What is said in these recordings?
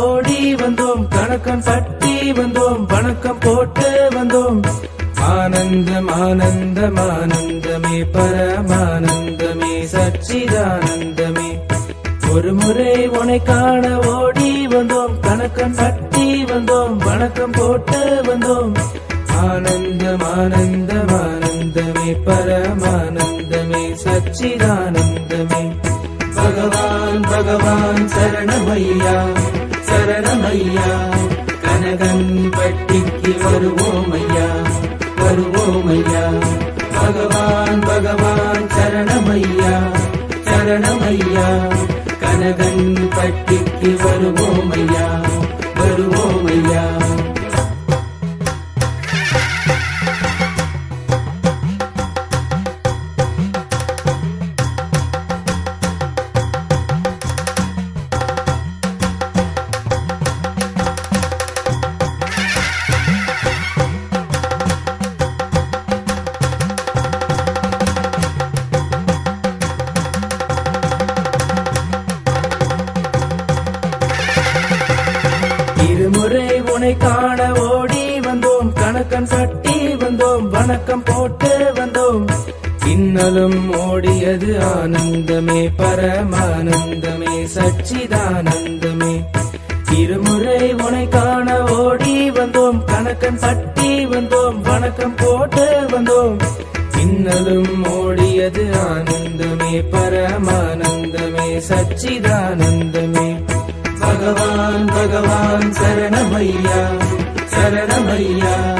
ஓடி வந்தோம் கணக்கம் பட்டி வந்தோம் வணக்கம் போட்டு வந்தோம். ஆனந்தம் ஆனந்தம் ஆனந்தமே பரமானந்தமே சச்சிதானந்தமே. ஒரு முறை உனை காண ஓடி வந்தோம் கணக்கம் பட்டி வந்தோம் வணக்கம் போட்டு வந்தோம். ஆனந்தம் ஆனந்தம் ஆனந்தமே பரமானந்தமே சச்சிதானந்தமே. பகவான் பகவான் சரணமையா சரணமையா? கனகன் பட்டிக்கு வருவோம் ஐயா வருவோம் ஐயா பகவான் பகவான் சரணமையா? சரணமையா? கனகன் பட்டிக்கு வருவோம் ஐயா வருவோம் ஐயா வணக்கம் போட்டு வந்தோம். இன்னலும் ஓடியது ஆனந்தமே பரமானந்தமே சச்சிதானந்தமே. இருமுறை உனை காண ஓடி வந்தோம் கணக்கன் தட்டி வந்தோம் வணக்கம் போட்டு வந்தோம். இன்னலும் ஓடியது ஆனந்தமே பரமானந்தமே சச்சிதானந்தமே. பகவான் பகவான் சரணமையா சரணமையா.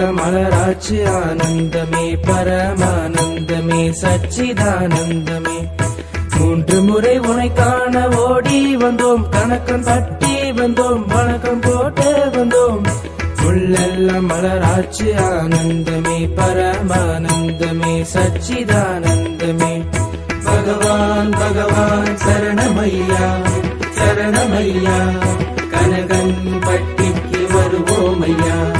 மலராட்சி ஆனந்தமே பரமானந்தமே சச்சிதானந்தமே. மூன்று முறை உனை காண ஓடி வந்தோம் கணக்கம் தட்டி வந்தோம் வணக்கம் போட்டு வந்தோம். உள்ளெல்லாம் மலராட்சி ஆனந்தமே பரமானந்தமே சச்சிதானந்தமே. பகவான் பகவான் சரணமையா சரணமையா. கனகன் பட்டிக்கு வருவோமையா.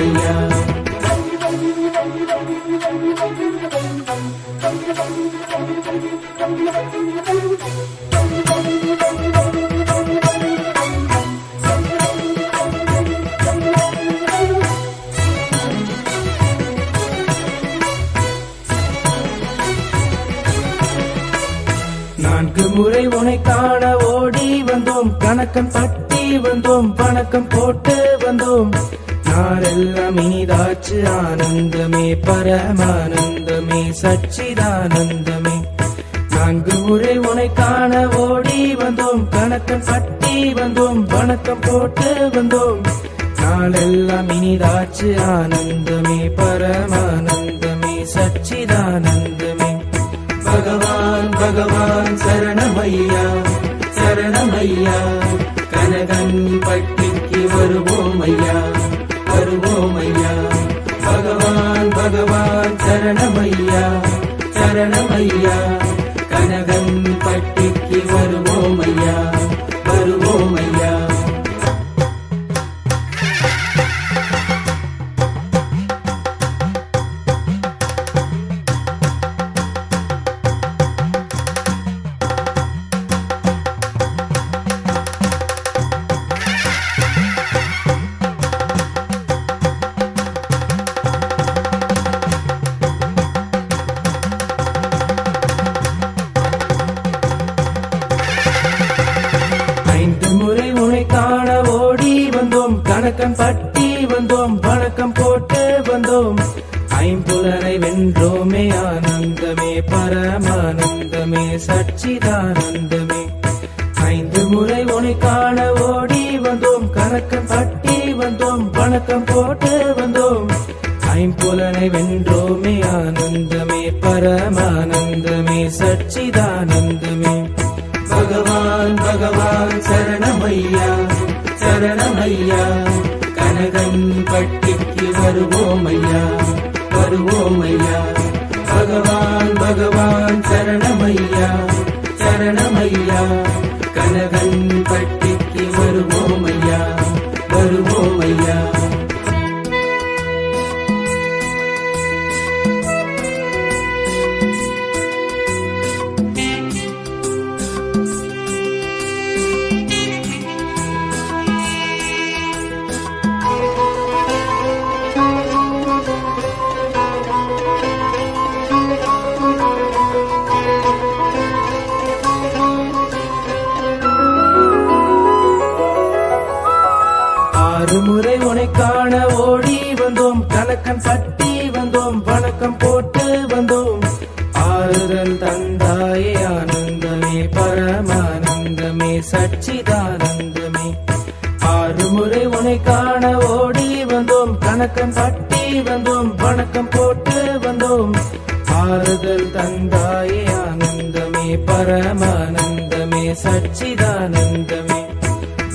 வந்தோம் தட்டி வந்தோம் வணக்கம் போட்டு வந்தோம். நாளெல்லாம் இனிதாச்சு ஆனந்தமே பரமானந்தமே சச்சிதானந்தமே. நான்கு முறை உனை காண ஓடி வந்தோம் கணக்கம் பட்டி வந்தோம் வணக்கம் போட்டு வந்தோம். நாளெல்லாம் இனிதாச்சு ஆனந்தமே பரமானந்தமே சச்சிதானந்தமே. பகவான் பகவான் சரணமையா சரணமையா. கனகன் பட்டிக்கு வருவோம் ஐயா வருவோம் ஐயா பகவான் பகவான் சரணமையா? சரணமையா? வணக்கம் பட்டி வந்தோம் வணக்கம் போட்டு வந்தோம். ஐம்புலனை வென்றோமே ஆனந்தமே பரமானந்தமே சச்சிதானந்தமே. ஐந்து முறை உனை காண ஓடி வந்தோம் கணக்கம் பட்டி வந்தோம் வணக்கம் போட்டு வந்தோம். ஐம்புலனை வென்றோம். வருவோம் ஐயா வருவோம் ஐயா பகவான் பகவான் சரணமையா? ஆறுமுறை உனை காண ஓடி வந்தோம். கணக்கன் பட்டி வந்தோம். வணக்கம் போட்டு வந்தோம். ஆறுதல் தந்தாயே ஆனந்தமே. பரமானந்தமே. சச்சிதானந்தமே. ஆறுமுறை உனை காண ஓடி வந்தோம். கணக்கன் பட்டி வந்தோம். வணக்கம் போட்டு வந்தோம். ஆறுதல் தந்தாயே ஆனந்தமே. பரமானந்தமே. சச்சிதானந்தமே.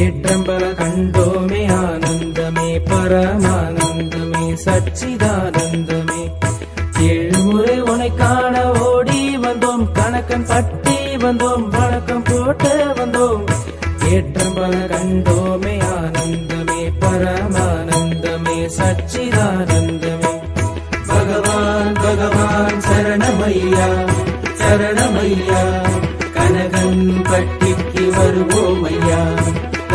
ஏற்றம்பல கண்டோமே ஆனந்தமே பரமானந்தமே சச்சிதானந்தமே. ஏழ்முறை உனை காண ஓடி வந்தோம் கணக்கன் பட்டி வந்தோம் வணக்கம் போட்டு வந்தோம். ஏற்றம்பல கண்டோமே ஆனந்தமே பரமானந்தமே சச்சிதானந்தமே. பகவான் பகவான் சரணமையா சரணமையா. கனகன் பட்டிக்கு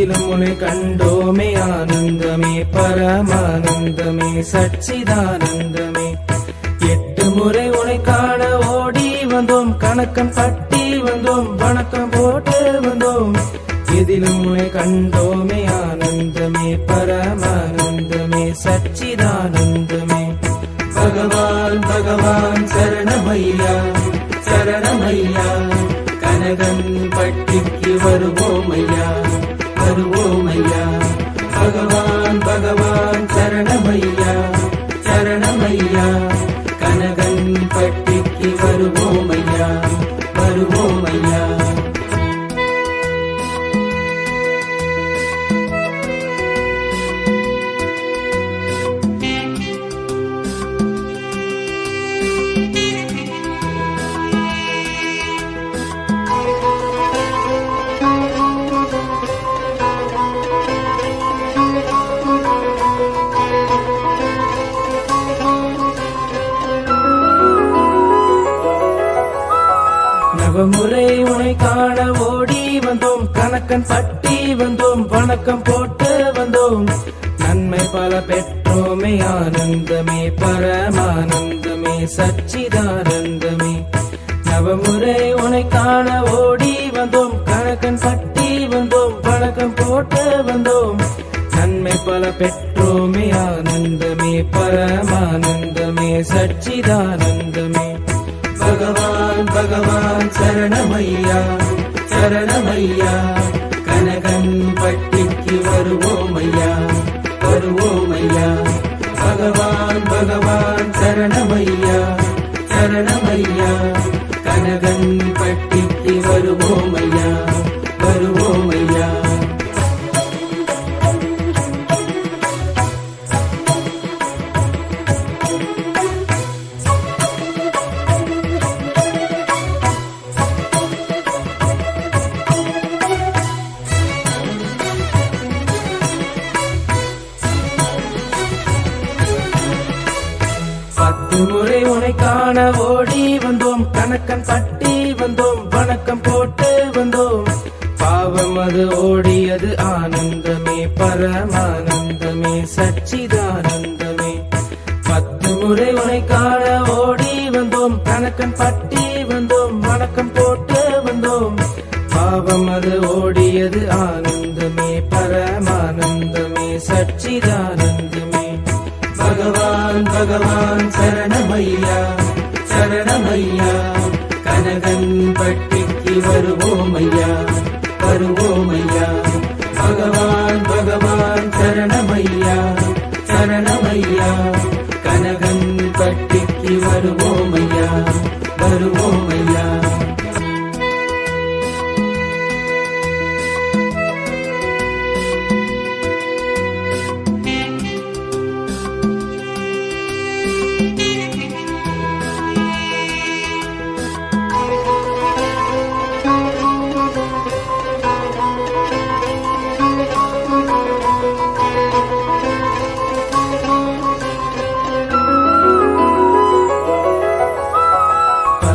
எதிலும் உனை கண்டோமே ஆனந்தமே பரமானந்தமே சச்சிதானந்தமே எட்டு முறை உனை காண ஓடி வந்தோம் கணக்கம் தட்டி வந்தோம் வணக்கம் போட்டு வந்தோம் எதிலும் உனை கண்டோமே ஆனந்தமே பரமானந்தமே சச்சிதானந்தமே பகவான் பகவான் சரணமையா சரணமையா கனகன் பட்டிக்கு வருவோமையா வருவோமையா பகவான் பகவான் சரணமையா கணக்கன் பட்டி வந்தோம் வணக்கம் போட்டு வந்தோம். நன்மை பல பெற்றோமே ஆனந்தமே பரமானந்தமே சச்சிதானந்தமே. நவமுறை உனை காண ஓடி வந்தோம் கணக்கன் பட்டி வந்தோம் வணக்கம் போட்டு வந்தோம். நன்மை பல பெற்றோமே ஆனந்தமே பரமானந்தமே சச்சிதானந்தமே. பகவான் பகவான் சரணமையா சரணமையா. முறை உனை காண ஓடி வந்தோம். கணக்கன் பட்டி வந்தோம். வணக்கம் போட்டு வந்தோம். பாவம் அது ஓடியது ஆனந்தமே பரமானந்தமே சச்சிதானந்தமே. பத்து முறை உனை காண ஓடி வந்தோம். கணக்கன் பட்டி வந்தோம். வணக்கம் போட்டு வந்தோம். பாவம் அது ஓடியது ஆனந்தமே பரமானந்தமே சச்சிதானந்தமே. பகவான் பகவான் சரணமையா சரணமையா. கனகன் பட்டிக்கு வருவோமையா வருவோமையா. பகவான் பகவான் சரணமையா சரணமையா. கனகன் பட்டிக்கு வருவோமையா வருவோமையா.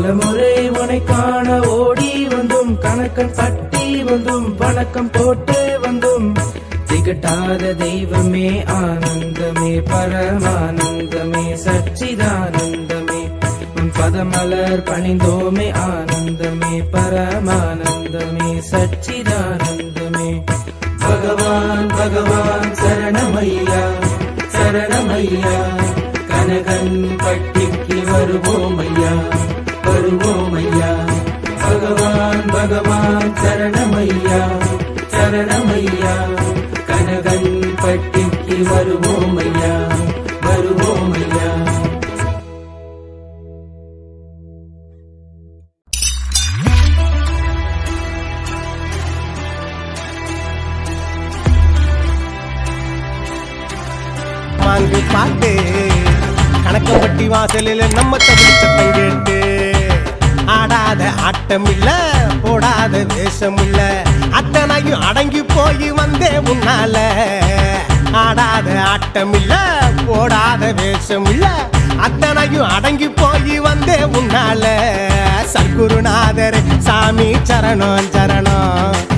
பலமுறை உனை காண ஓடி வந்தும் கணக்கன் தட்டி வந்தும் வணக்கம் போட்டு வந்தும். திகட்டாத தெய்வமே ஆனந்தமே பரமானந்தமே சச்சிதானந்தமே. உன் பதமலர் பணிந்தோமே ஆனந்தமே பரமானந்தமே சச்சிதானந்தமே. பகவான் பகவான் சரணமையா சரணமையா. கனகன் பட்டிக்கு வருவோமையா? வருவோமையா பகவான் பகவான் சரணமையா? சரணமையா? கனகன் பட்டிக்கு வருவோமையா? வருவோமையா? வாங்கு பாட்டு கணக்கம்பட்டி வாசலில் நம்ம தமிழ் சத்தம் கேட்டு ஆடாத ஆட்டம் இல்ல போடாத வேஷம் இல்ல அத்தனையும் அடங்கி போய் வந்தே உன்னால. ஆடாத ஆட்டம் இல்ல போடாத வேஷம் இல்ல அத்தனையும் அடங்கி போய் வந்தே உன்னால. சர்க்குருநாதர் சாமி சரணம் சரணம்.